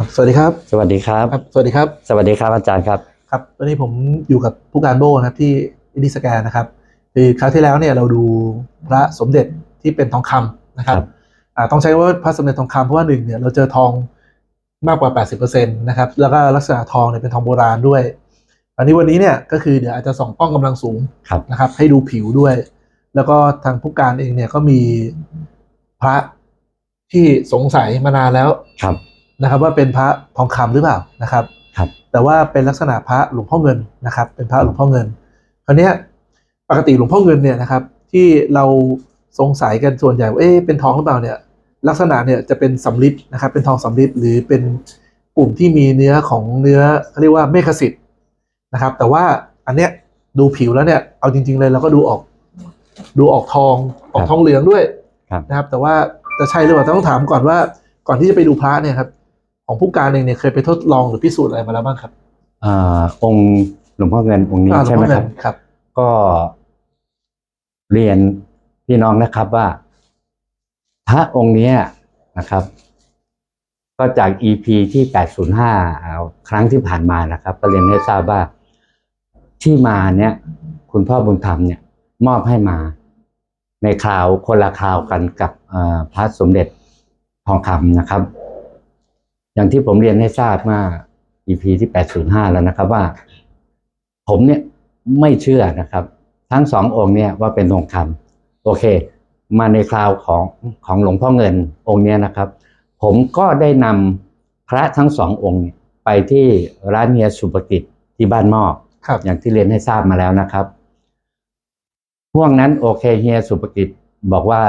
ครับสวัสดีครับ สวัสดีครับ ครับ สวัสดีครับ สวัสดีครับอาจารย์ครับ ครับวันนี้ผมอยู่กับผู้การโบนะครับที่อินดิสแกนนะครับคือคราวที่แล้วเนี่ยเราดูพระสมเด็จที่เป็นทองคำนะครับครับ อ่าต้องใช้ว่าพระสมเด็จทองคำเพราะว่าหนึ่งเนี่ยเราเจอทองมากกว่า 80%นะครับแล้วก็ลักษณะทองเนี่ยเป็นทองโบราณด้วย อันนี้วันนี้เนี่ยก็คือเดี๋ยวอาจจะส่องกล้องกำลังสูงครับ นะครับ ให้ดูผิวด้วย แล้วก็ทางผู้การเองเนี่ยก็มีพระที่สงสัยมานานแล้ว ครับ นะครับ ว่าเป็นพระทองคำหรือเปล่านะครับครับ แต่ว่าเป็นลักษณะพระหลวงพ่อเงินนะครับ เป็นพระหลวงพ่อเงินคราวเนี้ยปกติหลวงพ่อเงินเนี่ยนะครับที่เราสงสัยกันส่วนใหญ่ว่าเอ๊ะเป็นทองหรือเปล่าเนี่ยลักษณะเนี่ยจะเป็นสำริดนะครับเป็นทองสำริดหรือเป็นกลุ่มที่มีเนื้อของเนื้อเขาเรียกว่าเมฆสิทธิ์นะครับ แต่ว่าอันเนี้ยดูผิวแล้วเนี่ยเอาจริง ๆ เลยเราก็ดูออก ดูออกทองออกทองเหลืองด้วยครับนะครับ แต่ว่าจะใช่หรือเปล่าต้องถามก่อนว่าก่อนที่จะไปดูพระเนี่ยครับ ของผู้การเองเนี่ยเคยไปทดลองหรือพิสูจน์อะไรมาแล้วบ้างครับอ่าองค์หลวงพ่อเงินองค์นี้อ่าใช่ไหมลวงพ่อคเงิรับนครับ ก็เรียนพี่น้องนะครับว่า พระองค์เนี้ยนะครับ ก็จาก EP ที่ 805เอาครั้งที่ผ่านมานะครับ ก็เรียนให้ทราบว่าที่มาเนี่ย คุณพ่อบุญธรรมเนี่ย มอบให้มา ในคราวคนละคราวกันกับเอ่อพระสมเด็จทองคำนะครับ อย่างที่ผมเรียนให้ทราบเมื่อ EP ที่ 805 แล้วนะครับว่า ผมเนี่ยไม่เชื่อนะครับ ทั้งสององค์เนี่ยว่าเป็นทองคำโอเค มาในคราวของของหลวงพ่อเงินองค์เนี้ยนะครับ ผมก็ได้นำพระทั้งสององค์เนี่ยไปที่ร้านเฮียสุปกิจที่บ้านหม้อครับอย่างที่เรียนให้ทราบมาแล้วนะครับห่วงนั้นโอเคเฮียสุปกิจบอกว่า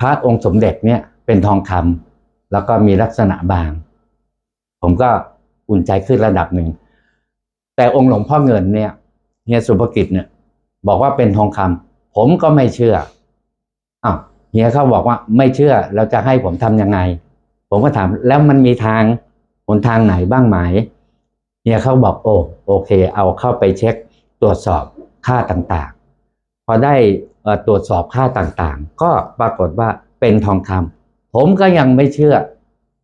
พระองค์สมเด็จเนี่ยเป็นทองคำ แล้วก็มีลักษณะบาง ผมก็อุ่นใจขึ้นระดับหนึ่ง แต่องค์หลวงพ่อเงินเนี่ยเฮียสุภกิจเนี่ย บอกว่าเป็นทองคำผมก็ไม่เชื่ออ้าวเฮียเขาบอกว่าไม่เชื่อเราจะให้ผมทำยังไง ผมก็ถามแล้วมันมีทางหนทางไหนบ้างไหมเฮียเขาบอกโอ้โอเค เอาเข้าไปเช็คตรวจสอบค่าต่างๆ พอได้ตรวจสอบค่าต่างๆ ก็ปรากฏว่าเป็นทองคำ ผมก็ยังไม่เชื่อ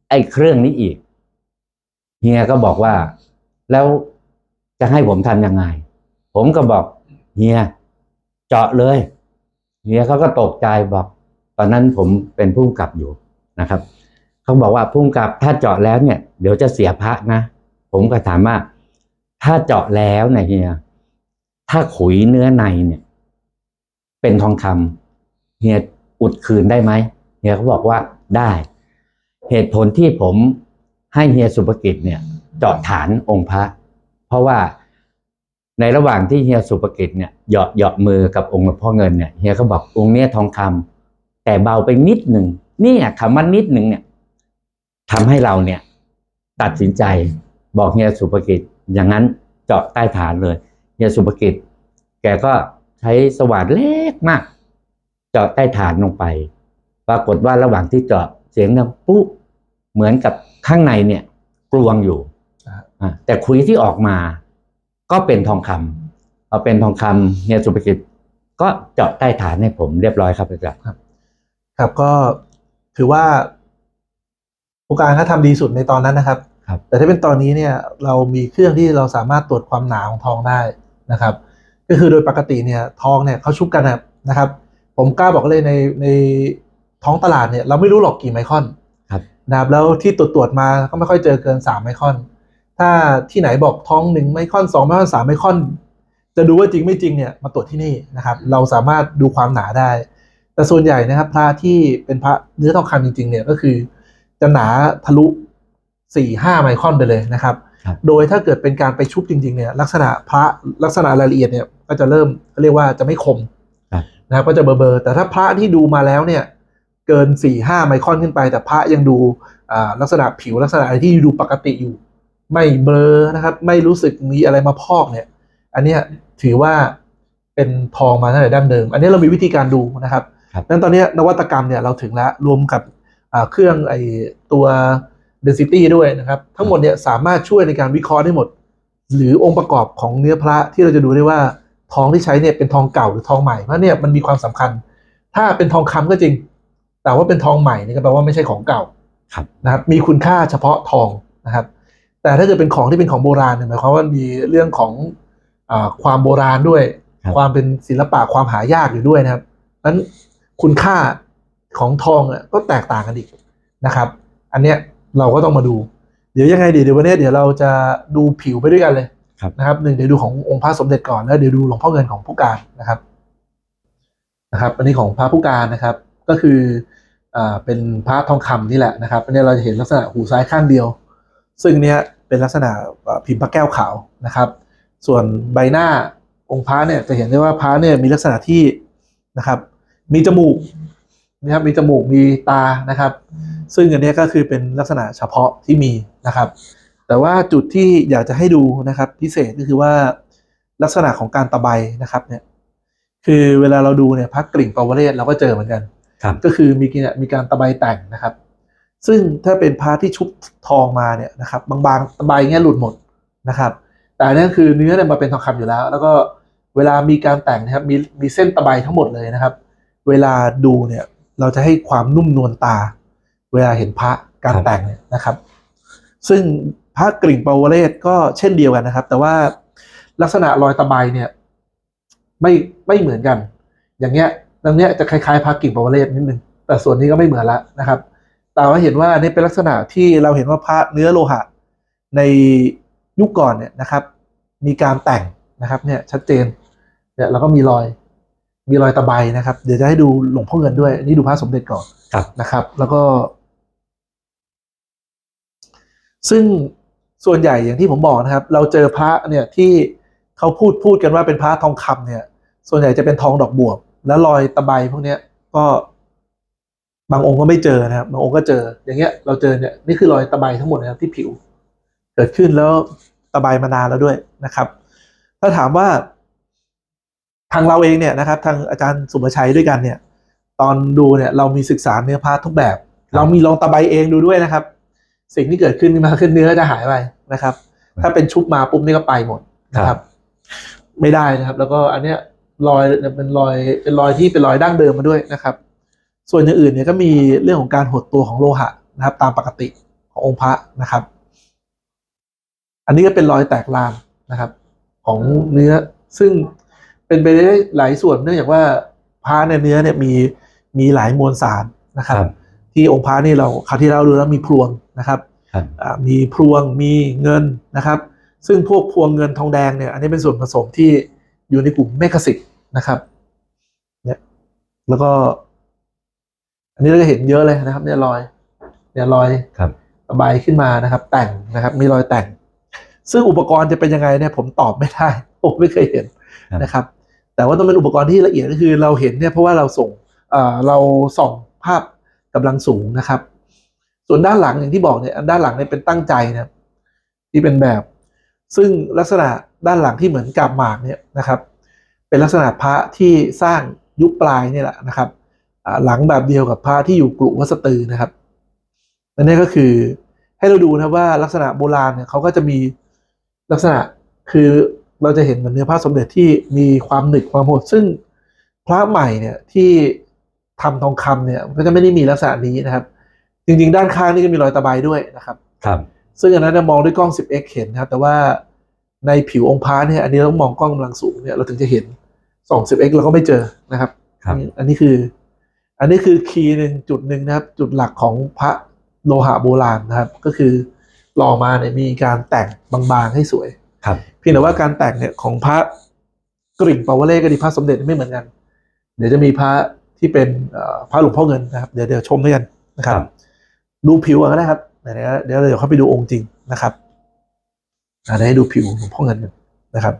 ไอ้เครื่องนี้อีก เฮียก็บอกว่า แล้วจะให้ผมทำยังไง ผมก็บอก เฮีย เจาะเลย เฮียเขาก็ตกใจบอก ตอนนั้นผมเป็นผู้กับอยู่นะครับเขาบอกว่าผู้กำกับถ้าเจาะแล้วเนี่ย เดี๋ยวจะเสียพระนะผมก็ถามว่าถ้าเจาะแล้วเนี่ยเฮีย ถ้าขุยเนื้อในเนี่ย เป็นทองคำเฮียอุดคืนได้ไหมเฮียเขาบอกว่า ได้ เหตุผลที่ผมให้เฮียสุภกิจเนี่ยเจาะฐานองค์พระ เพราะว่าในระหว่างที่เฮียสุภกิจเนี่ยหยาะเหยาะมือกับองค์หลวงพ่อเงินเนี่ยเฮียก็บอกองค์เนี้ยทองคำแต่เบาไปนิดหนึ่งนี่คำว่านิดหนึ่งเนี่ยทำให้เราเนี่ย ตัดสินใจบอกเฮียสุภกิจ อย่างนั้นเจาะใต้ฐานเลยเฮียสุภกิจ แกก็ใช้สว่านเล็กมาก เจาะใต้ฐานลงไป ปรากฏว่าระหว่างที่เจาะเสียงดังปุ๊บเหมือนกับข้างในเนี่ยกลวงอยู่อ่าอ่าแต่คุยที่ออกมา ก็เป็นทองคำเอาเป็นทองคำเฮียสุภกิจก็เจาะใต้ฐานให้ผมเรียบร้อยครับอาจารย์ครับก็ถือว่าผู้การเขาทำดีสุดในตอนนั้นนะครับครับแต่ถ้าเป็นตอนนี้เนี่ยเรามีเครื่องที่เราสามารถตรวจความหนาของทองได้นะครับ ก็คือโดยปกติเนี่ยทองเนี่ยเขาชุบกันนะครับ ผมกล้าบอกเลยในใน ท้องตลาดเนี่ยเราไม่รู้หรอกกี่ไมครอนครับนะครับแล้วที่ตรวจตรวจมาก็ไม่ค่อยเจอเกินสามไมครอน ถ้าที่ไหนบอกท้องหนึ่งไมครอนสองไมครอนสามไมครอน จะดูว่าจริงไม่จริงเนี่ยมาตรวจที่นี่นะครับ เราสามารถดูความหนาได้ แต่ส่วนใหญ่นะครับพระที่เป็นพระเนื้อทองคำจริงๆเนี่ยก็คือจะหนาทะลุสี่ห้าไมครอนไปเลยนะครับครับ โดยถ้าเกิดเป็นการไปชุบจริงๆเนี่ยลักษณะพระลักษณะรายละเอียดเนี่ยก็จะเริ่มเขาเรียกว่าจะไม่คมครับนะครับก็จะเบลอๆแต่ถ้าพระที่ดูมาแล้วเนี่ย เกินสี่ห้าไมครอนขึ้นไป แต่พระยังดูอ่าลักษณะผิวลักษณะอะไรที่ดูปกติอยู่ ไม่เบลอนะครับ ไม่รู้สึกมีอะไรมาพอกเนี่ย อันเนี้ยถือว่าเป็นทองมาตั้งแต่ดั้งเดิม อันนี้เรามีวิธีการดูนะครับครับดังนั้นตอนเนี้ยนวัตกรรมเนี่ยเราถึงแล้วรวมกับอ่าเครื่องไอตัว density ด้วยนะครับ ทั้งหมดเนี่ยสามารถช่วยในการวิเคราะห์ได้หมด หรือองค์ประกอบของเนื้อพระที่เราจะดูได้ว่าทองที่ใช้เนี่ยเป็นทองเก่าหรือทองใหม่เพราะเนี่ยมันมีความสำคัญ ถ้าเป็นทองคำก็จริง แต่ว่าเป็นทองใหม่เนี่ยก็แปลว่าไม่ใช่ของเก่าครับนะครับมีคุณค่าเฉพาะทองนะครับ แต่ถ้าเกิดเป็นของที่เป็นของโบราณเนี่ยหมายความว่ามีเรื่องของอาความโบราณด้วยครับความเป็นศิลปะความหายากอยู่ด้วยนะครับนั้นคุณค่าของทองอะก็แตกต่างกันอีกนะครับ อันเนี้ยเราก็ต้องมาดู เดี๋ยวยังไงดีเดี๋ยววันนี้เดี๋ยวเราจะดูผิวไปด้วยกันเลยครับนะครับหนึ่งเดี๋ยวดูขององค์พระสมเด็จก่อนแล้วเดี๋ยวดูหลวงพ่อเงินของผู้การนะครับนะครับ อันนี้ของพระผู้การนะครับ ก็คืออ่าเป็นพระทองคำนี่แหละนะครับอันนี้เราจะเห็นลักษณะหูซ้ายข้างเดียว ซึ่งเนี้ยเป็นลักษณะพิมพ์พระแก้วขาวนะครับ ส่วนใบหน้าองค์พระเนี่ยจะเห็นได้ว่าพระเนี่ยมีลักษณะที่นะครับ มีจมูกนะครับมีจมูกมีตานะครับ ซึ่งอันนี้ก็คือเป็นลักษณะเฉพาะที่มีนะครับ แต่ว่าจุดที่อยากจะให้ดูนะครับพิเศษก็คือว่าลักษณะของการตะไบนะครับเนี่ยคือเวลาเราดูเนี่ยพระกริ่งปาวเรศเราก็เจอเหมือนกัน ก็คือมีกินมีการตะไบแต่งนะครับ ซึ่งถ้าเป็นพระที่ชุบทองมาเนี่ยนะครับ บางๆตะไบเงี้ยหลุดหมดนะครับ แต่อันนี่คือเนื้อเนี่ยมาเป็นทองคำอยู่แล้ว แล้วก็เวลามีการแต่งนะครับมีมีเส้นตะไบทั้งหมดเลยนะครับ เวลาดูเนี่ยเราจะให้ความนุ่มนวลตา เวลาเห็นพระการรแต่งเนี่ยนะครับ ซึ่งพระกริ่งปาวเรศก็เช่นเดียวกันนะครับ แต่ว่าลักษณะรอยตะไบเนี่ยไม่ไม่เหมือนกัน อย่างเงี้ย ตรงนี้จะคล้ายๆพระกิ่งปาวเรศนิดนึงแต่ส่วนนี้ก็ไม่เหมือนละนะครับแต่ว่าเห็นว่าอันนี้เป็นลักษณะที่เราเห็นว่าพระเนื้อโลหะ ในยุคก่อนเนี่ยนะครับ มีการแต่งนะครับเนี่ยชัดเจนเนี่ยแล้วก็มีรอยมีรอยตะไบนะครับ เดี๋ยวจะให้ดูหลวงพ่อเงินด้วยนี่ดูพระสมเด็จก่อนนะครับ แล้วก็ ซึ่งส่วนใหญ่อย่างที่ผมบอกนะครับ เราเจอพระเนี่ยที่เขาพูดพูดกันว่าเป็นพระทองคำเนี่ย ส่วนใหญ่จะเป็นทองดอกบวบ แล้วรอยตะไบพวกเนี้ยก็ บางองค์ก็ไม่เจอนะครับ บางองค์ก็เจอ อย่างเงี้ย เราเจอเนี่ยนี่คือรอยตะไบทั้งหมดนะครับที่ผิว เกิดขึ้นแล้วตะไบมานานแล้วด้วยนะครับ ถ้าถามว่า ทางเราเองเนี่ยนะครับ ทางอาจารย์สุภชัยด้วยกันเนี่ย ตอนดูเนี่ย เรามีศึกษาเนื้อผ้าทุกแบบ เรามีลองตะไบเองดูด้วยนะครับ สิ่งที่เกิดขึ้นมาขึ้นเนื้อจะหายไปนะครับ ถ้าเป็นชุบมาปุ๊บนี่ก็ไปหมดนะครับ ไม่ได้นะครับ แล้วก็อันเนี้ย รอยเนี่ยเป็นรอยเป็นรอยที่เป็นรอยดั้งเดิมมาด้วยนะครับ ส่วนอย่างอื่นเนี่ยก็มีเรื่องของการหดตัวของโลหะนะครับ ตามปกติขององค์พระนะครับ อันนี้ก็เป็นรอยแตกลานนะครับ ของเนื้อซึ่งเป็นไปได้หลายส่วนเนื่องจากว่าพระในเนื้อเนี่ยมีมีหลายมวลสารนะครับครับที่องค์พระนี่เราคราวที่เราดูแล้วมีพลวงนะครับครับอ่ามีพลวงมีเงินนะครับ ซึ่งพวกพลวงเงินทองแดงเนี่ยอันนี้เป็นส่วนผสมที่ อยู่ในกลุ่มเมฆสิทธิ์นะครับเนี่ยแล้วก็ อันนี้เราจะเห็นเยอะเลยนะครับ เนี่ยรอย เนี่ยรอยครับระบายขึ้นมานะครับ แต่งนะครับ มีรอยแต่ง ซึ่งอุปกรณ์จะเป็นยังไงเนี่ย ผมตอบไม่ได้ผมไม่เคยเห็นครับนะครับ แต่ว่าต้องเป็นอุปกรณ์ที่ละเอียดก็คือเราเห็นเนี่ยเพราะว่าเราส่งเอ่อเราส่องภาพกำลังสูงนะครับ ส่วนด้านหลังอย่างที่บอกเนี่ยด้านหลังเนี่ยเป็นตั้งใจนะครับที่เป็นแบบ ซึ่งลักษณะ ด้านหลังที่เหมือนกับหมากเนี่ยนะครับ เป็นลักษณะพระที่สร้างยุคปลายเนี่ยแหละนะครับอ่าหลังแบบเดียวกับพระที่อยู่กรุวัดสตือนะครับอันนี้ก็คือให้เราดูนะครับว่าลักษณะโบราณเนี่ยเขาก็จะมีลักษณะคือเราจะเห็นเหมือนเนื้อผ้าสมเด็จที่มีความหนึบความโหดซึ่งพระใหม่เนี่ยที่ทำทองคำเนี่ยก็จะไม่ได้มีลักษณะนี้นะครับ จริง ๆ ด้านข้างนี่ก็มีรอยตะไบด้วยนะครับ ครับ ซึ่งอันนั้นเนยมองด้วยกล้อง 10x เห็นนะครับ แต่ว่า ในผิวองค์พระเนี่ยอันนี้ต้องมองกล้องกำลังสูงเนี่ยเราถึงจะเห็นส่อง 10x เราก็ไม่เจอนะครับครับ อันนี้คือ อันนี้คือคีย์หนึ่งจุดหนึ่งนะครับ จุดหลักของพระโลหะโบราณนะครับ ก็คือหล่อมาเนี่ยมีการแต่งบางๆให้สวยครับเพียงแต่ว่าการแต่งเนี่ยของพระกริ่งปาวเล่ก็ดีพระสมเด็จไม่เหมือนกัน เดี๋ยวจะมีพระที่เป็นเอ่อพระหลวงพ่อเงินนะครับ เดี๋ยวเดี๋ยวชมด้วยกันนะครับครับดูผิวกันก็ได้ครับเดี๋ยวเดี๋ยวเดี๋ยวเข้าไปดูองค์จริงนะครับ อ่าเดี๋ยวให้ดูผิวหลวงพ่อเงินกันนะครับ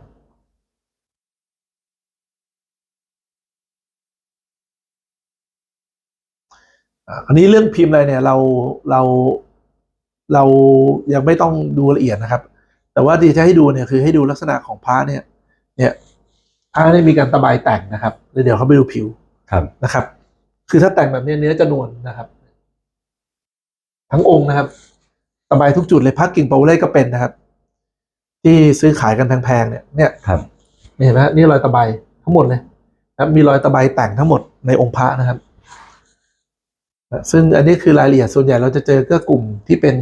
อ่าอันนี้เรื่องพิมพ์อะไรเนี่ยเราเราเรายังไม่ต้องดูละเอียดนะครับ แต่ว่าที่จะให้ดูเนี่ยคือให้ดูลักษณะของพระเนี่ย เนี่ยพระเนี่ยมีการตะไบแต่งนะครับแล้วเดี๋ยวเขาไปดูผิวครับนะครับ คือถ้าแต่งแบบนี้เนื้อจะนวลนะครับ ทั้งองค์นะครับตะไบทุกจุดเลยพระกิ่งเปาเล่ก็เป็นนะครับ ที่ซื้อขายกันแพงๆเนี่ยเนี่ยครับเห็นไหมฮะนี่รอยตะไบทั้งหมดเลยนะครับมีรอยตะไบแต่งทั้งหมดในองค์พระนะครับนะซึ่งอันนี้คือรายละเอียดส่วนใหญ่เราจะเจอก็กลุ่มที่เป็น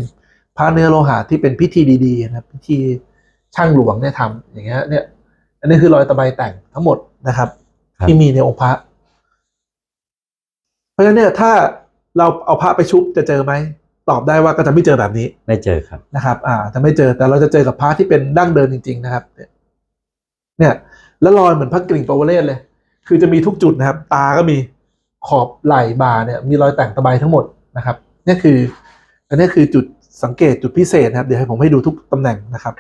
พระเนื้อโลหะที่เป็นพิธีดีๆนะครับพิธีช่างหลวงเนี่ยทำอย่างเงี้ยเนี่ย อันนี้คือรอยตะไบแต่งทั้งหมดนะครับครับที่มีในองค์พระ เพราะฉะนั้นเนี่ยถ้าเราเอาพระไปชุบจะเจอไหม ตอบได้ว่าก็จะไม่เจอแบบนี้ไม่เจอครับนะครับอ่าจะไม่เจอแต่เราจะเจอกับพระที่เป็นดั้งเดิมจริง ๆ นะครับเนี่ยเนี่ยแล้วรอยเหมือนพระกริ่งปวเรศเลย คือจะมีทุกจุดนะครับ ตาก็มีขอบไหล่บ่าเนี่ย มีรอยแต่งตะไบทั้งหมดนะครับนี่คือ อันนี้คือจุดสังเกตจุดพิเศษนะครับ เดี๋ยวให้ผมให้ดูทุกตำแหน่งนะครับ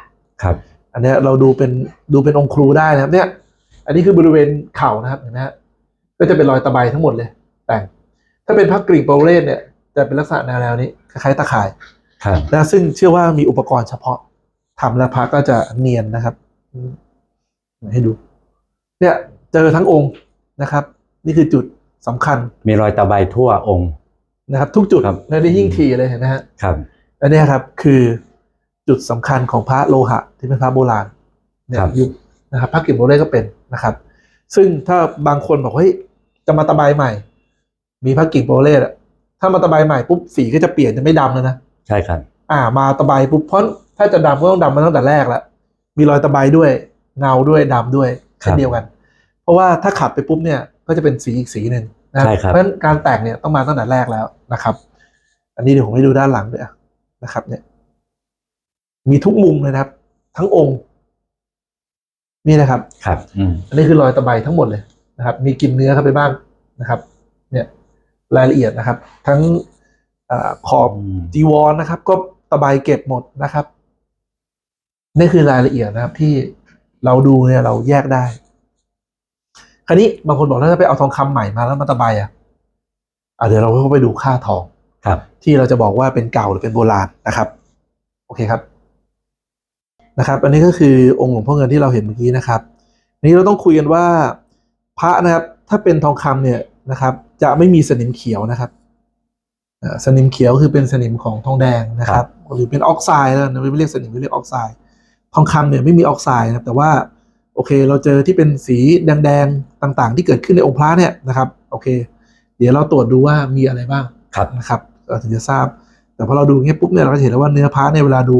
ครับ อันเนี้ยเราดูเป็นดูเป็นองค์ครูได้นะครับ เนี่ย อันนี้คือบริเวณเข่านะครับเห็นไหมฮะก็จะเป็นรอยตะไบทั้งหมดเลย แต่งถ้าเป็นพระกริ่งปวเรศเนี่ย จะเป็นลักษณะแนวๆนี้คล้ายๆตะข่ายครับนะซึ่งเชื่อว่ามีอุปกรณ์เฉพาะทำแล้วพระก็จะเนียนนะครับอืมให้ดู เนี่ยเจอทั้งองค์นะครับ นี่คือจุดสำคัญ มีรอยตะไบทั่วองค์นะครับ ทุกจุดครับและได้ยิ่งทีเลยเห็นไหมฮะครับอันเนี้ยครับคือจุดสำคัญของพระโลหะ ที่เป็นพระโบราณเนี่ยครับยุคนะครับพระกฤษโบราณก็เป็นนะครับ ซึ่งถ้าบางคนบอกเฮ้ยจะมาตะไบใหม่ มีพระกิ่งโบราณอะ ถ้ามาตะไบใหม่ปุ๊บสีก็จะเปลี่ยนจะไม่ดำแล้วนะใช่ครับ อ่า มาตะไบปุ๊บเพราะถ้าจะดำก็ต้องดำมาตั้งแต่แรกแล้วมีรอยตะไบด้วยเงาด้วยดำด้วยเช่นเดียวกัน เพราะว่าถ้าขัดไปปุ๊บเนี่ยก็จะเป็นสีอีกสีหนึ่งนะใช่ครับเพราะฉะนั้นการแต่งเนี่ยต้องมาตั้งแต่แรกแล้วนะครับ อันนี้เดี๋ยวผมให้ดูด้านหลังด้วยอะนะครับ เนี่ย มีทุกมุมเลยนะครับ ทั้งองค์นี่นะครับ ครับอืมอันนี้คือรอยตะไบทั้งหมดเลยนะครับ มีกินเนื้อเข้าไปบ้างนะครับเนี่ย รายละเอียดนะครับ ทั้งอาขอบอืมจีวรนะครับ ก็ตะไบเก็บหมดนะครับ นี่คือรายละเอียดนะครับที่เราดูเนี่ยเราแยกได้ คราวนี้บางคนบอกแล้วถ้าไปเอาทองคำใหม่มาแล้วมาตะไบอะอะเดี๋ยวเราก็ไปดูค่าทองครับ ที่เราจะบอกว่าเป็นเก่าหรือเป็นโบราณนะครับ โอเคครับนะครับ อันนี้ก็คือองค์หลวงพ่อเงินที่เราเห็นเมื่อกี้นะครับอันนี้เราต้องคุยกันว่าพระนะครับ ถ้าเป็นทองคำเนี่ยนะครับ จะไม่มีสนิมเขียวนะครับเอ่อสนิมเขียวคือเป็นสนิมของทองแดงนะครับหรือเป็นออกไซด์แล้วนะไม่เรียกสนิมไม่เรียกออกไซด์ทองคำเนี่ยไม่มีออกไซด์นะครับแต่ว่าโอเค เราเจอที่เป็นสีแดงๆต่างๆ ที่เกิดขึ้นในองค์พระเนี่ยนะครับโอเค เดี๋ยวเราตรวจดูว่ามีอะไรบ้างครับนะครับเราถึงจะทราบ แต่พอเราดูอย่างเงี้ยปุ๊บเนี่ยเราก็จะเห็นแล้วว่าเนื้อพระในยเวลาดู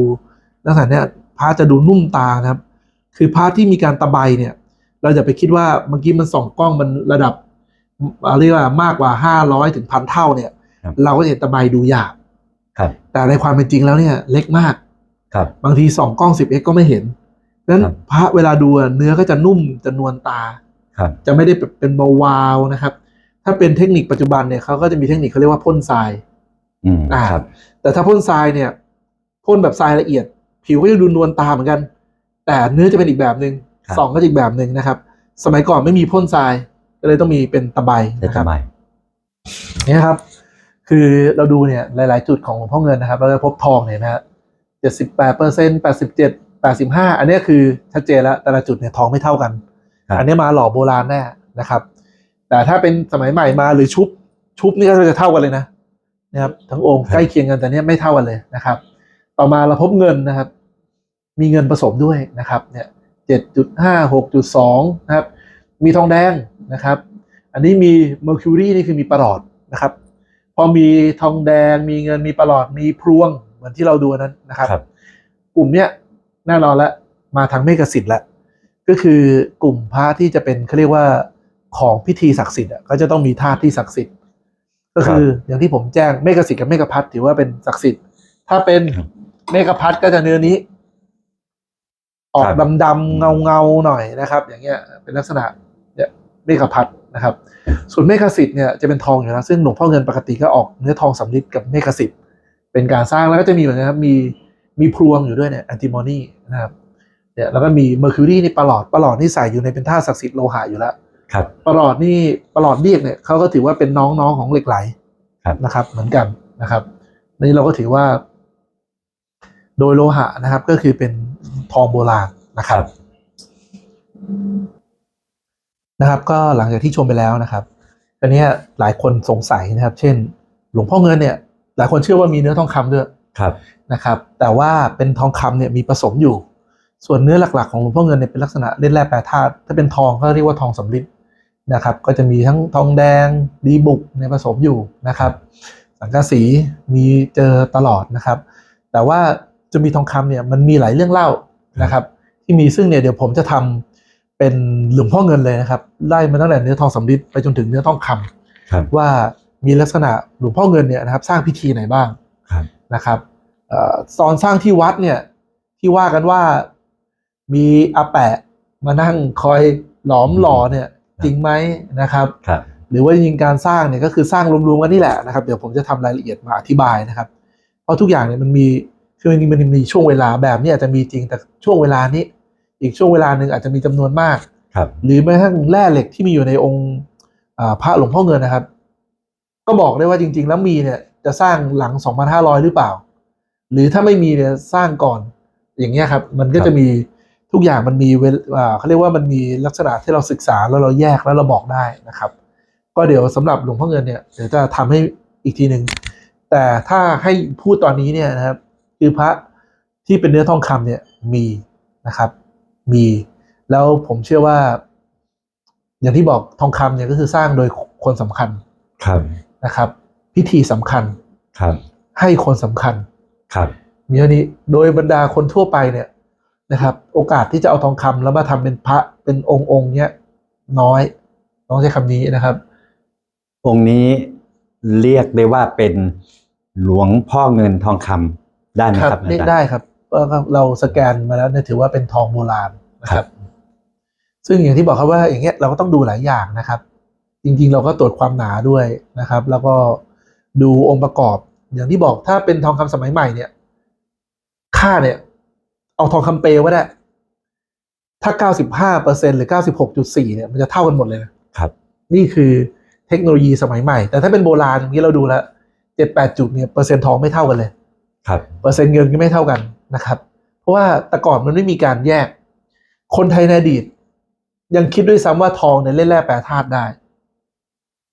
ลักษณะเนี้ยพระจะดูนุ่มตานะครับ คือพระที่มีการตะไบเนี่ย เราจะไปคิดว่าเมื่อกี้มันส่องกล้องมันระดับอ่า เรียกว่ามากกว่าห้าร้อยถึงพันเท่าเนี่ยครับเราก็จะเห็นตะไบดูหยาบครับ แต่ในความเป็นจริงแล้วเนี่ย เล็กมากครับ บางทีส่องกล้อง 10x ก็ไม่เห็นดังนั้นครับพระเวลาดูอะเนื้อก็จะนุ่มจะนวลตาครับ จะไม่ได้แบบเป็นวาวๆนะครับ ถ้าเป็นเทคนิคปัจจุบันเนี่ยเขาก็จะมีเทคนิคเขาเรียกว่าพ่นทรายอืมอ่าครับแต่ถ้าพ่นทรายเนี่ยพ่นแบบทรายละเอียด ผิวก็จะดูนวลตาเหมือนกัน แต่เนื้อจะเป็นอีกแบบหนึ่งครับสองก็จะอีกแบบหนึ่งนะครับ สมัยก่อนไม่มีพ่นทราย ก็เลยต้องมีเป็นตะไบได้นะคสรับบายเนี่ยครับ คือเราดูเนี่ยหลาย ๆ จุดของหลวงพ่อเงินนะครับเราจะพบทองเนี่ยนะฮะเจ็ดสิบแปดเปอร์เซ็นต์แปดสิบเจ็ดแปดสิบห้าอันเนี้ยคือชัดเจนแล้วแต่ละจุดเนี่ยทองไม่เท่ากันครับอันเนี้ยมาหล่อโบราณแน่นะครับ แต่ถ้าเป็นสมัยใหม่มาหรือชุบ ชุบนี่ก็จะเท่ากันเลยนะนะครับทั้งองค์ใกล้เคียงกันแต่เนี้ยไม่เท่ากันเลยนะครับ ต่อมาเราพบเงินนะครับ มีเงินผสมด้วยนะครับ เนี่ยเจ็ดจุดห้าหกจุดสองนะครับ มีทองแดง นะครับ อันนี้มี Mercury นี่คือมีประหลอดนะครับ พอมีทองแดง มีเงินมีประหลอดมีพรวงเหมือนที่เราดูอันนั้นนะครับครับ กลุ่มเนี้ยแน่นอนแล้วมาทางเมกสิทธิ์แล้วก็คือกลุ่มพระที่จะเป็นเขาเรียกว่าของพิธีศักดิ์สิทธิ์อะก็จะต้องมีธาตุที่ศักดิ์สิทธิ์ ก็คืออย่างที่ผมแจ้งเมกสิทธิ์กับเมกพัทถือว่าเป็นศักดิ์สิทธิ์ ถ้าเป็นครับเมกพัทก็จะเนื้อนี้ ออกครับดำๆเงาเงาๆหน่อยนะครับ อย่างเงี้ยเป็นลักษณะ เนี่ยเมกพัทนะครับ ส่วนเมกสิทธิ์เนี่ยจะเป็นทองอยู่แล้วซึ่งหลวงพ่อเงินปกติก็ออกเนื้อทองสำริดกับเมกสิทธิ์เป็นการสร้างแล้วก็จะมีเหมือนกันครับมีมีพรวงอยู่ด้วยเนี่ยแอนติโมนีนะครับเนี่ยแล้วก็มีเมอร์คิวรีนี่ประหลอดประหลอดนี่ใส่อยู่ในเป็นธาตุศักดิ์สิทธิ์โลหะอยู่แล้วครับประหลอดนี่ประหลอดเรียกเนี่ยเขาก็ถือว่าเป็นน้องๆของเหล็กไหลครับนะครับ เหมือนกันนะครับนี่เราก็ถือว่า โดยโลหะนะครับ ก็คือเป็นทองโบราณนะครับ นะครับ ก็หลังจากที่ชมไปแล้วนะครับอันเนี้ยหลายคนสงสัยนะครับ เช่น หลวงพ่อเงินเนี่ย หลายคนเชื่อว่ามีเนื้อทองคำด้วยครับนะครับ แต่ว่าเป็นทองคำเนี่ยมีผสมอยู่ ส่วนเนื้อหลักๆของหลวงพ่อเงินเนี่ยเป็นลักษณะเล่นแร่แปรธาตุถ้าเป็นทองก็เรียกว่าทองสำริดนะครับ ก็จะมีทั้งทองแดงดีบุกในยผสมอยู่นะครับ สังกะสีมีเจอตลอดนะครับ แต่ว่าจะมีทองคำเนี่ยมันมีหลายเรื่องเล่านะครับ ที่มีซึ่งเนี่ยเดี๋ยวผมจะทำ เป็นหลวงพ่อเงินเลยนะครับไล่มาตั้งแต่เนื้อทองสำริดไปจนถึงเนื้อทองคำครับว่ามีลักษณะหลวงพ่อเงินเนี่ยนะครับ สร้างพิธีไหนบ้างครับนะครับเอ่อตอนสร้างที่วัดเนี่ยที่ว่ากันว่ามีอาแปะมานั่งคอยหลอมหล่อเนี่ยจริงไหมนะครับครับหรือว่าจริงๆการสร้างเนี่ยก็คือสร้างรวมๆกันนี่แหละนะครับ เดี๋ยวผมจะทำรายละเอียดมาอธิบายนะครับ เพราะทุกอย่างเนี่ยมันมีคือมันมันมีช่วงเวลาแบบนี้อาจจะมีจริงแต่ช่วงเวลานี้ อีกช่วงเวลาหนึ่งอาจจะมีจำนวนมาก ครับ หรือแม้กระทั่งแร่เหล็กที่มีอยู่ในองค์อ่าพระหลวงพ่อเงินนะครับ ก็บอกได้ว่าจริง ๆ แล้วมีเนี่ยจะสร้างหลัง 2,500 หรือเปล่า หรือถ้าไม่มีเนี่ยสร้างก่อน อย่างเงี้ยครับ มันก็ครับจะมีทุกอย่างมันมีเวลอ่าเขาเรียกว่ามันมีลักษณะที่เราศึกษาแล้วเราแยกแล้วเราบอกได้นะครับ ก็เดี๋ยวสำหรับหลวงพ่อเงินเนี่ยเดี๋ยวจะทำให้อีกทีหนึ่งแต่ถ้าให้พูดตอนนี้เนี่ยนะครับ คือพระที่เป็นเนื้อทองคำเนี่ยมีนะครับ มี แล้วผมเชื่อว่า อย่างที่บอกทองคำเนี่ยก็คือสร้างโดยคนสำคัญครับนะครับ พิธีสำคัญครับ ให้คนสำคัญครับมีเท่านี้โดยบรรดาคนทั่วไปเนี่ยนะครับ โอกาสที่จะเอาทองคำแล้วมาทำเป็นพระเป็นองค์องค์เนี้ยน้อยต้องใช้คำนี้นะครับ องค์นี้เรียกได้ว่าเป็นหลวงพ่อเงินทองคำได้ไหมคครัรับบเรียกอาจารย์ได้ครับ เพราะเราสแกนมาแล้วเนี่ยถือว่าเป็นทองโบราณนะคครัรับบซึ่งอย่างที่บอกครับว่าอย่างเงี้ยเราก็ต้องดูหลายอย่างนะครับ จริงๆ เราก็ตรวจความหนาด้วยนะครับ แล้วก็ดูองค์ประกอบ อย่างที่บอกถ้าเป็นทองคำสมัยใหม่เนี่ย ค่าเนี่ย เอาทองคำเปลวก็ได้ ถ้า95เปอร์เซ็นหรือ96.4เนี่ยมันจะเท่ากันหมดเลยนะครับ นี่คือเทคโนโลยีสมัยใหม่ แต่ถ้าเป็นโบราณอย่างที่เราดูแล้วเจ็ดแปดจุดเนี่ยเปอร์เซ็นต์ทองไม่เท่ากันเลย ครับ เปอร์เซ็นต์เงินก็ไม่เท่ากัน นะครับ เพราะว่าแต่ก่อนมันไม่มีการแยก คนไทยในอดีต ยังคิดด้วยซ้ำว่าทองเนี่ยเล่นแร่แปรธาตุได้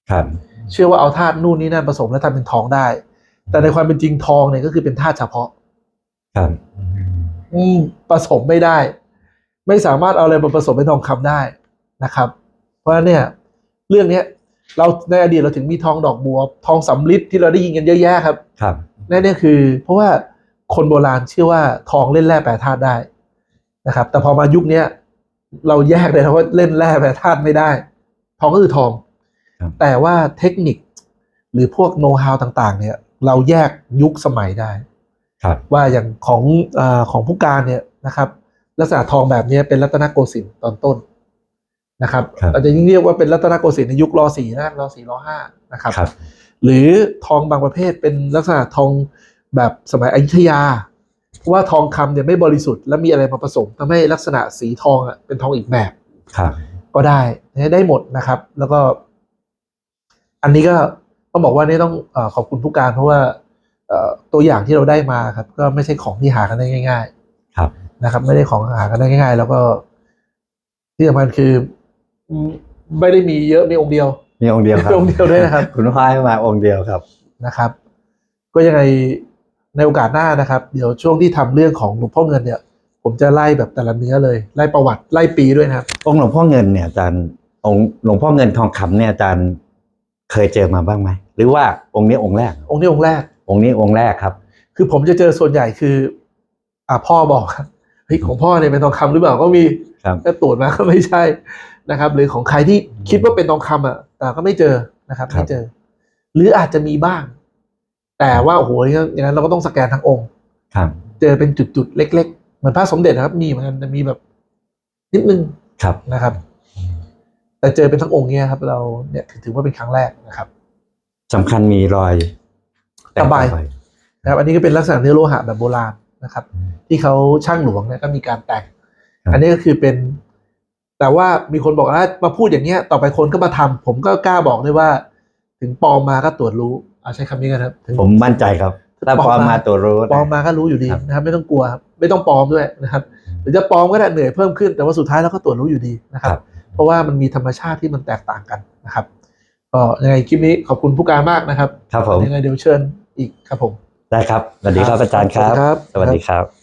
ครับ เชื่อว่าเอาธาตุนู่นนี่นั่นผสมแล้วทำเป็นทองได้ แต่ในความเป็นจริงทองเนี่ยก็คือเป็นธาตุเฉพาะ ครับ อืมผสมไม่ได้ ไม่สามารถเอาอะไรมาผสมเป็นทองคำได้นะครับ เพราะฉะนั้นเนี่ย เรื่องเนี้ยเราในอดีตเราถึงมีทองดอกบัว ทองสำลิดที่เราได้ยินกันเยอะแยะครับ ครับนั่นเนี่ยคือ เพราะว่า คนโบราณเชื่อว่าทองเล่นแร่แปรธาตุได้นะครับ แต่พอมายุคเนี้ยเราแยกเลยนะว่าเล่นแร่แปรธาตุไม่ได้ ทองก็คือทองครับแต่ว่าเทคนิคหรือพวกโน้ตฮาวต่างๆ เนี่ย เราแยกยุคสมัยได้ครับว่าอย่างของอาของผู้การเนี่ยนะครับ ลักษณะทองแบบเนี้ยเป็นรัตนโกสินทร์ตอนต้นนะครับครับอาจจะยิ่งเรียกว่าเป็นรัตนโกสินทร์ในยุครอสี่นะรอสี่รอห้านะครับครับหรือทองบางประเภทเป็นลักษณะทอง แบบสมัยอยุธยาเพราะว่าทองคำเนี่ยไม่บริสุทธิ์ และมีอะไรมาผสมทำให้ลักษณะสีทองอะเป็นทองอีกแบบครับก็ได้ได้หมดนะครับ แล้วก็ อันนี้ก็ต้องบอกว่านี่ต้องเออขอบคุณผู้การเพราะว่าเอ่อตัวอย่างที่เราได้มาครับ ก็ไม่ใช่ของที่หากันได้ง่ายครับๆนะครับ ไม่ได้ของหากันได้ง่าย ๆ แล้วก็ ที่สำคัญคืออืมไม่ได้มีเยอะมีองค์เดียว มีองค์เดียวครับมีองค์เดียวด้วยนะครับ คุณพ่อให้มาองค์เดียวครับนะครับ ก็ยังไง ในโอกาสหน้านะครับ เดี๋ยวช่วงที่ทำเรื่องของหลวงพ่อเงินเนี่ย ผมจะไล่แบบแต่ละเนื้อเลย ไล่ประวัติไล่ปีด้วยนะครับ องค์หลวงพ่อเงินเนี่ยอาจารย์องค์หลวงพ่อเงินทองคำเนี่ยอาจารย์เคยเจอมาบ้างไหมหรือว่าองค์นี้องค์แรก องค์นี้องค์แรก องค์นี้องค์แรกครับ คือผมจะเจอส่วนใหญ่คือ อ่าพ่อบอกครับเฮ้ยของพ่อเนี่ยเป็นทองคำหรือเปล่าก็มีครับก็ตรวจมาก็ไม่ใช่นะครับ หรือของใครที่คิดว่าเป็นทองคำอะแต่ก็ไม่เจอนะครับครับไม่เจอ หรืออาจจะมีบ้าง แต่ว่าโอ้โหอย่างนั้นเราก็ต้องสแกนทั้งองค์ครับ เจอเป็นจุดๆเล็ก ๆ เหมือนพระสมเด็จนะครับ มีเหมือนกันแต่มีแบบ นิดนึงครับนะครับ แต่เจอเป็นทั้งองค์เนี่ยครับ เราเนี่ยถือว่าเป็นครั้งแรกนะครับสำคัญมีรอยแตกตะไบไปนะครับ อันนี้ก็เป็นลักษณะเนื้อโลหะแบบโบราณนะครับอืมที่เขาช่างหลวงเนี่ยก็มีการแต่งครับอันนี้ก็คือเป็น แต่ว่ามีคนบอกว่ามาพูดอย่างเงี้ย ต่อไปคนก็มาทำผมก็กล้าบอกเลยว่า ถึงปลอมมาก็ตรวจรู้เอาใช้คำนี้กันครับถึงผมมั่นใจครับถ้าปลอมพอมามาตัวรู้ปลอมมาก็รู้อยู่ดีครับนะครับไม่ต้องกลัวครับไม่ต้องปลอมด้วยนะครับหรือจะปลอมก็ได้เหนื่อยเพิ่มขึ้นแต่ว่าสุดท้ายเราก็ตรวจรู้อยู่ดีนะคครัรับบเพราะว่ามันมีธรรมชาติที่มันแตกต่างกันนะครับก็ยังไงคลิปนี้ขอบคุณผู้การมากนะครับ ครับผมยังไงเดี๋ยวเชิญอีกครับผม ได้ครับสวัสดีครับอาจารย์ครับ สวัสดีครับสวัสดีครับ